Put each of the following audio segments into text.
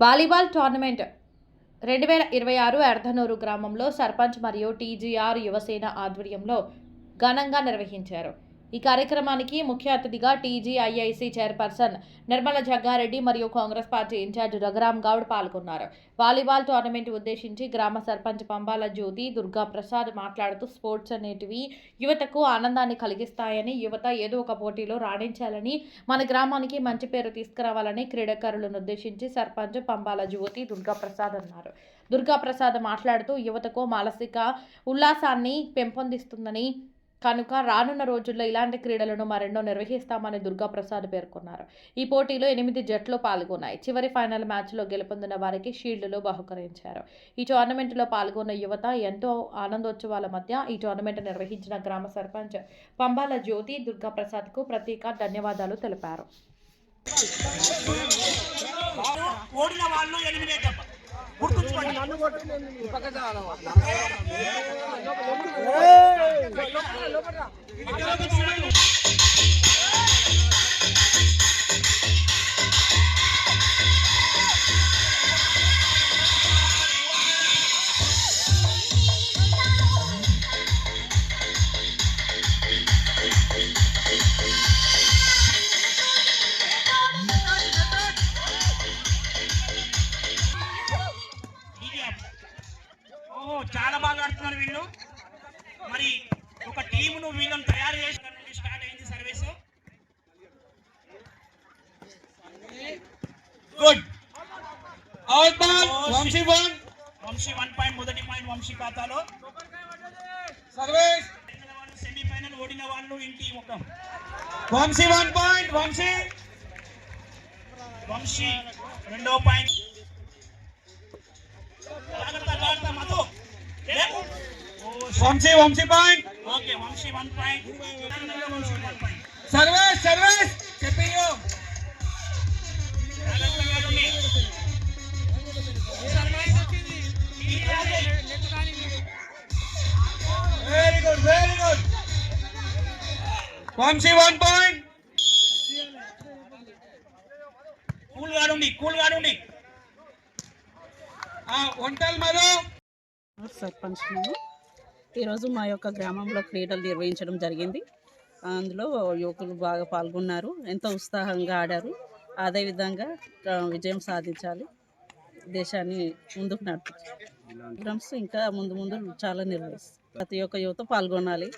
Volleyball tournament రెండు వేల ఇరవై ఆరు ఎర్ధనూరు గ్రామంలో సర్పంచ్ మరియు టీజీఆర్ యువసేన ఆధ్వర్యంలో ఘనంగా నిర్వహించారు. ఈ కార్యక్రమానికి ముఖ్య అతిథిగా టీజీఐఐసి చైర్పర్సన్ నిర్మల జగ్గారెడ్డి మరియు కాంగ్రెస్ పార్టీ ఇన్ఛార్జ్ రఘురామ్ గౌడ్ పాల్గొన్నారు. వాలీబాల్ టోర్నమెంట్ ఉద్దేశించి గ్రామ సర్పంచ్ పంబాల జ్యోతి దుర్గా ప్రసాద్ మాట్లాడుతూ స్పోర్ట్స్ అనేటివి యువతకు ఆనందాన్ని కలిగిస్తాయని యువత ఏదో ఒక పోటీలో రాణించాలని మన గ్రామానికి మంచి పేరు తీసుకురావాలని క్రీడాకారులను ఉద్దేశించి సర్పంచ్ పంబాల జ్యోతి దుర్గా ప్రసాద్ అన్నారు. దుర్గా ప్రసాద్ మాట్లాడుతూ యువతకు మానసిక ఉల్లాసాన్ని పెంపొందిస్తుందని కనుక రానున్న రోజుల్లో ఇలాంటి క్రీడలను మరెన్నో నిర్వహిస్తామని దుర్గాప్రసాద్ పేర్కొన్నారు. ఈ పోటీలో ఎనిమిది జట్లు పాల్గొన్నాయి. చివరి ఫైనల్ మ్యాచ్లో గెలుపొందిన వారికి షీల్డ్లు బహుకరించారు. ఈ టోర్నమెంట్లో పాల్గొన్న యువత ఎంతో ఆనందోత్సవాల మధ్య ఈ టోర్నమెంట్ నిర్వహించిన గ్రామ సర్పంచ్ పంబాల జ్యోతి దుర్గా ప్రసాద్కు ప్రత్యేక ధన్యవాదాలు తెలిపారు. ఓడిన వాళ్ళు గుర్తుంచుకోండి చాలా బాగా ఆడుతున్నారు వీళ్ళు. మరి ఒక టీమును వీళ్ళని తయారు నుండి స్టార్ట్ అయింది service. Good out ball Vamshi one Vamshi one point మొదటి పాయింట్ వంశీ ఖాతాలో. సర్వేష్ సెమీఫైనల్ ఓడిన వాళ్ళు ఇంటి ముఖం. Vamshi one point Vamshi. Vamsi రెండో point Vamshi Vamshi point. Okay Vamshi one point. Vamshi one point Sarvesh Sarvesh చెప్పియు జాగ్రత్తగా ఉండి. Very good very good Vamshi one point. Cool గాడుండి cool గాడుండి ఒంటల్ మధు సర్పంచ్ నేను. ఈరోజు మా యొక్క గ్రామంలో క్రీడలు నిర్వహించడం జరిగింది. అందులో యువకులు బాగా పాల్గొన్నారు. ఎంతో ఉత్సాహంగా ఆడారు. అదేవిధంగా విజయం సాధించాలి. దేశాన్ని ముందుకు నడిపించాలి. ఇంకా ముందు ముందు చాలా నిర్వహిస్తాం ప్రతి ఒక్క యువత పాల్గొనాలి.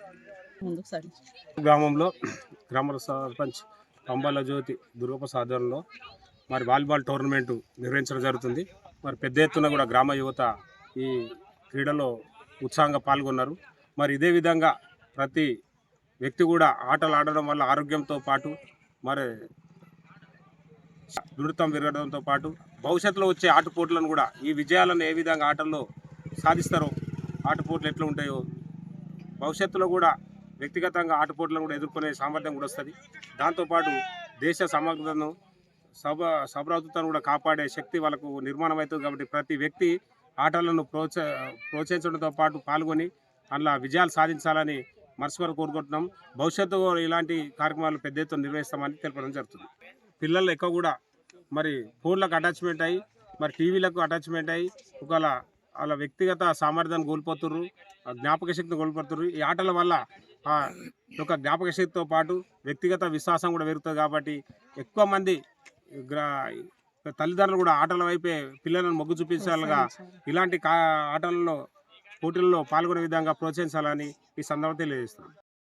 ముందుకు సాగించాలి. గ్రామంలో గ్రామ సర్పంచ్ పంబాల జ్యోతి దుర్గప్రసాద్ సాధనలో మరి వాలీబాల్ టోర్నమెంటు నిర్వహించడం జరుగుతుంది. మరి పెద్ద ఎత్తున కూడా గ్రామ యువత ఈ క్రీడలో ఉత్సాహంగా పాల్గొన్నారు. మరి ఇదే విధంగా ప్రతి వ్యక్తి కూడా ఆటలు ఆడడం వల్ల ఆరోగ్యంతో పాటు మరి దృఢత్వం పెరగడంతో పాటు భవిష్యత్తులో వచ్చే ఆటపోట్లను కూడా ఈ విజయాలను ఏ విధంగా ఆటల్లో సాధిస్తారో ఆటపోట్లు ఎట్లా ఉంటాయో భవిష్యత్తులో కూడా వ్యక్తిగతంగా ఆటపోట్లను కూడా ఎదుర్కొనే సామర్థ్యం కూడా వస్తుంది. దాంతోపాటు దేశ సమగ్రతను సభ సభ్రతను కూడా కాపాడే శక్తి వాళ్ళకు నిర్మాణం అవుతుంది కాబట్టి ప్రతి వ్యక్తి ఆటలను ప్రోత్స ప్రోత్సహించడంతో పాటు పాల్గొని అందులో విజయాలు సాధించాలని మనస్ఫూర్తి కోరుకుంటున్నాం. భవిష్యత్తు ఇలాంటి కార్యక్రమాలు పెద్ద ఎత్తున నిర్వహిస్తామని తెలపడం జరుగుతుంది. పిల్లలు ఎక్కువ కూడా మరి ఫోన్లకు అటాచ్మెంట్ అయ్యి మరి టీవీలకు అటాచ్మెంట్ అయ్యి ఒకవేళ వాళ్ళ వ్యక్తిగత సామర్థ్యాన్ని కోల్పోతుర్రు ఆ జ్ఞాపక శక్తిని కోల్పోతుర్రు ఈ ఆటల వల్ల ఒక యొక్క జ్ఞాపక శక్తితో పాటు వ్యక్తిగత విశ్వాసం కూడా పెరుగుతుంది కాబట్టి ఎక్కువ మంది గ్రా తల్లిదండ్రులు కూడా ఆటల వైపే పిల్లలను మొగ్గు చూపించాలిగా. ఇలాంటి ఆటలలో పోటీల్లో పాల్గొనే విధంగా ప్రోత్సహించాలని ఈ సందర్భంగా తెలియజేస్తున్నాను.